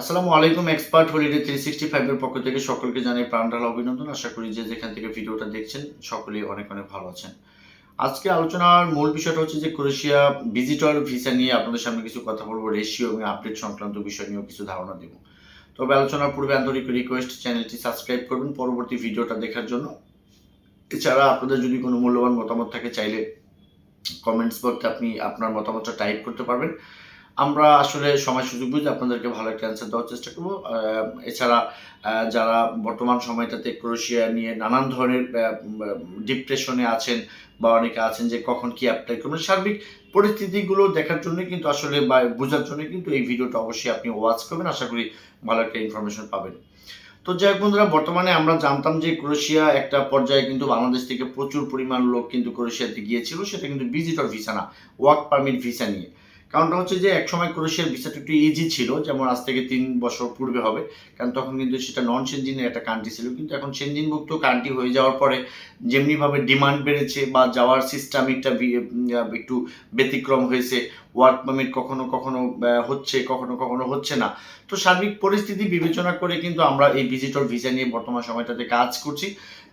আসসালামু আলাইকুম, expert holiday three sixty ফাইভের পক্ষ থেকে সকলকে জানাই প্রাণঢাল অভিনন্দন। আশা করি যে যেখান থেকে ভিডিওটা দেখছেন, সকলেই অনেক অনেক ভালো আছেন। আজকে আলোচনার মূল বিষয়টা হচ্ছে যে ক্রোয়েশিয়া ভিজিটর ভিসা নিয়ে আপনাদের সামনে কিছু কথা বলব রেশিও এবং আপডেট সংক্রান্ত বিষয় নিয়েও কিছু ধারণা দেব। তবে আলোচনার পূর্বে আন্তরিক রিকোয়েস্ট চ্যানেলটি সাবস্ক্রাইব করবেন পরবর্তী ভিডিওটা দেখার জন্য। এছাড়া আপনাদের যদি কোনো মূল্যবান মতামত থাকে, চাইলে কমেন্টস বক্সে আপনি আপনার মতামতটা টাইপ করতে পারবেন। আমরা আসলে সময় সুযোগ বুঝে আপনাদেরকে ভালো একটা অ্যান্সার দেওয়ার চেষ্টা করব। এছাড়া যারা বর্তমান সময়টাতে ক্রোয়েশিয়া নিয়ে নানান ধরনের ডিপ্রেশনে আছেন বা অনেকে আছেন যে কখন কি অ্যাপ্লাই করবেন সার্বিক পরিস্থিতিগুলো দেখার জন্য কিন্তু আসলে বা বোঝার জন্য কিন্তু এই ভিডিওটা অবশ্যই আপনি ওয়াচ করবেন। আশা করি ভালো একটা ইনফরমেশন পাবেন। তো যাই হোক বন্ধুরা, বর্তমানে আমরা জানতাম যে ক্রোয়েশিয়া একটা পর্যায়ে কিন্তু বাংলাদেশ থেকে প্রচুর পরিমাণ লোক কিন্তু ক্রোয়েশিয়াতে গিয়েছিল। সেটা কিন্তু ভিজিটর ভিসা না ওয়ার্ক পারমিট ভিসা নিয়ে। কারণটা হচ্ছে যে একসময় ক্রোয়েশিয়ার ভিসাটা একটু ইজি ছিল, যেমন আজ থেকে তিন বছর পূর্বে হবে। কারণ তখন কিন্তু সেটা নন সেনজিনের একটা কান্ট্রি ছিল। কিন্তু এখন সেনজিনভুক্ত কান্ট্রি হয়ে যাওয়ার পরে যেমনিভাবে ডিমান্ড বেড়েছে বা যাওয়ার সিস্টেমিকটা একটু ব্যতিক্রম হয়েছে ওয়ার্ক পারমিট কখনো কখনো হচ্ছে, কখনো কখনো হচ্ছে না। তো সার্বিক পরিস্থিতি বিবেচনা করে কিন্তু আমরা এই ভিজিটর ভিসা নিয়ে বর্তমান সময়টাতে কাজ করছি।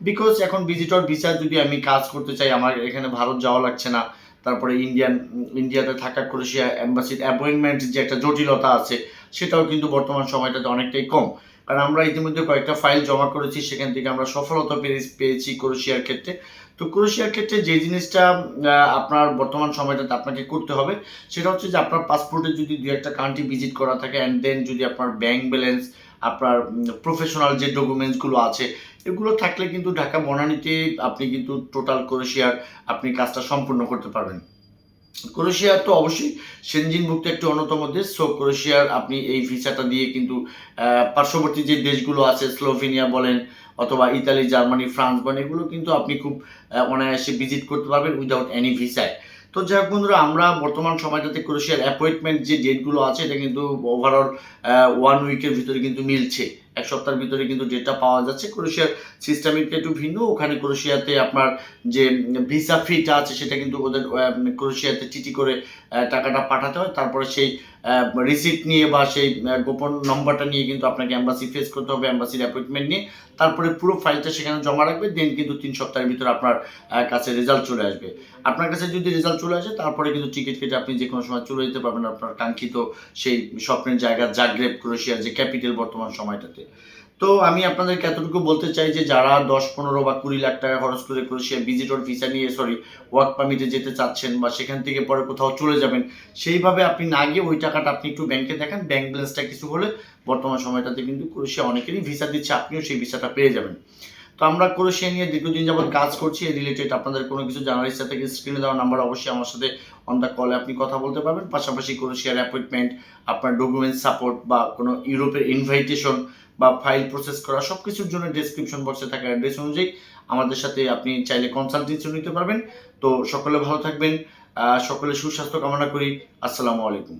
বিকজ এখন ভিজিটর ভিসা যদি আমি কাজ করতে চাই, আমার এখানে ভারত যাওয়া লাগছে না। তারপরে ইন্ডিয়ান ইন্ডিয়াতে থাকা ক্রোয়েশিয়া অ্যাম্বাসির অ্যাপয়েন্টমেন্ট যে একটা জটিলতা আছে, সেটাও কিন্তু বর্তমান সময়টাতে অনেকটাই কম। কারণ আমরা ইতিমধ্যে কয়েকটা ফাইল জমা করেছি, সেখান থেকে আমরা সফলতা পেয়ে- পেয়েছি ক্রোয়েশিয়ার ক্ষেত্রে। তো ক্রোশিয়ার ক্ষেত্রে যে জিনিসটা আপনার বর্তমান সময়টাতে আপনাকে করতে হবে, সেটা হচ্ছে যে আপনার পাসপোর্টে যদি দু একটা কান্ট্রি ভিজিট করা থাকে অ্যান্ড দেন যদি আপনার ব্যাংক ব্যালেন্স আপনার প্রফেশনাল যে ডকুমেন্টসগুলো আছে, এগুলো থাকলে কিন্তু ঢাকা বনানীতে আপনি কিন্তু টোটাল ক্রোয়েশিয়ার আপনি কাজটা সম্পূর্ণ করতে পারবেন। ক্রোয়েশিয়া তো অবশ্যই সেনজিনভুক্ত একটি অন্যতম দেশ সো ক্রোয়েশিয়ার আপনি এই ভিসাটা দিয়ে কিন্তু পার্শ্ববর্তী যে দেশগুলো আছে, স্লোভেনিয়া বলেন অথবা ইতালি, জার্মানি, ফ্রান্স বলেন, এগুলো কিন্তু আপনি খুব অনায়াসে ভিজিট করতে পারবেন উইদাউট এনি ভিসায় তো যাই হোক বন্ধুরা, আমরা বর্তমান সময়টাতে ক্রোয়েশিয়ার অ্যাপয়েন্টমেন্ট যে ডেটগুলো আছে, এটা কিন্তু ওভারঅল ওয়ান উইকের ভিতরে কিন্তু মিলছে। এক সপ্তাহের ভিতরে কিন্তু ডেটটা পাওয়া যাচ্ছে। ক্রোয়েশিয়ার সিস্টেমিকটা একটু ভিন্ন। ওখানে ক্রোশিয়াতে আপনার যে ভিসা ফিটা আছে, সেটা কিন্তু ওদের ক্রোশিয়াতে চিঠি করে টাকাটা পাঠাতে হয়। তারপরে সেই রিসিপ্ট নিয়ে বা সেই গোপন নম্বরটা নিয়ে কিন্তু আপনাকে অ্যাম্বাসি ফেস করতে হবে অ্যাম্বাসির অ্যাপয়েন্টমেন্ট নিয়ে। তারপরে পুরো ফাইলটা সেখানে জমা রাখবে। দেন কিন্তু তিন সপ্তাহের ভিতরে আপনার কাছে রেজাল্ট চলে আসবে। আপনার কাছে যদি রেজাল্ট চলে আসে, তারপরে কিন্তু টিকিট কেটে আপনি যে কোনো সময় চলে যেতে পারবেন। আপনার কাঙ্ক্ষিত সেই স্বপ্নের জায়গা জাগ্রেব ক্রোশিয়ার যে ক্যাপিটাল বর্তমান সময়টাতে। তো আমি আপনাদেরকে এতটুকু বলতে চাই যে, যারা দশ, পনেরো বা কুড়ি লাখ টাকা খরচ করে সে ভিজিটর ভিসা নিয়ে সরি ওয়ার্ক পারমিটে যেতে চাচ্ছেন বা সেখান থেকে পরে কোথাও চলে যাবেন, সেইভাবে আপনি না গিয়ে ওই টাকাটা আপনি একটু ব্যাংকে দেখেন। ব্যাংক ব্যালেন্সটা কিছু হলে বর্তমান সময়টাতে কিন্তু ক্রোয়েশিয়া অনেকেরই ভিসা দিচ্ছে, আপনিও সেই ভিসাটা পেয়ে যাবেন। তো আমরা ক্রোয়েশিয়া নিয়ে দীর্ঘদিন যাবত কাজ করছি এই রিলেটেড আপনাদের কোনো কিছু জানার ইচ্ছা থেকে স্ক্রিনে দেওয়া নাম্বার অবশ্যই আমার সাথে অন দ্য কলে আপনি কথা বলতে পারবেন। পাশাপাশি ক্রোয়েশিয়ার অ্যাপয়েন্টমেন্ট আপনার ডকুমেন্ট সাপোর্ট বা কোনো ইউরোপের ইনভাইটেশন বা ফাইল প্রসেস করা সব কিছুর জন্য ডেসক্রিপশন বক্সে থাকা অ্যাড্রেস অনুযায়ী আমাদের সাথে আপনি চাইলে কনসালটেন্সি নিতে পারবেন। তো সকলে ভালো থাকবেন সকলে সুস্বাস্থ্য কামনা করি। আসসালামু আলাইকুম।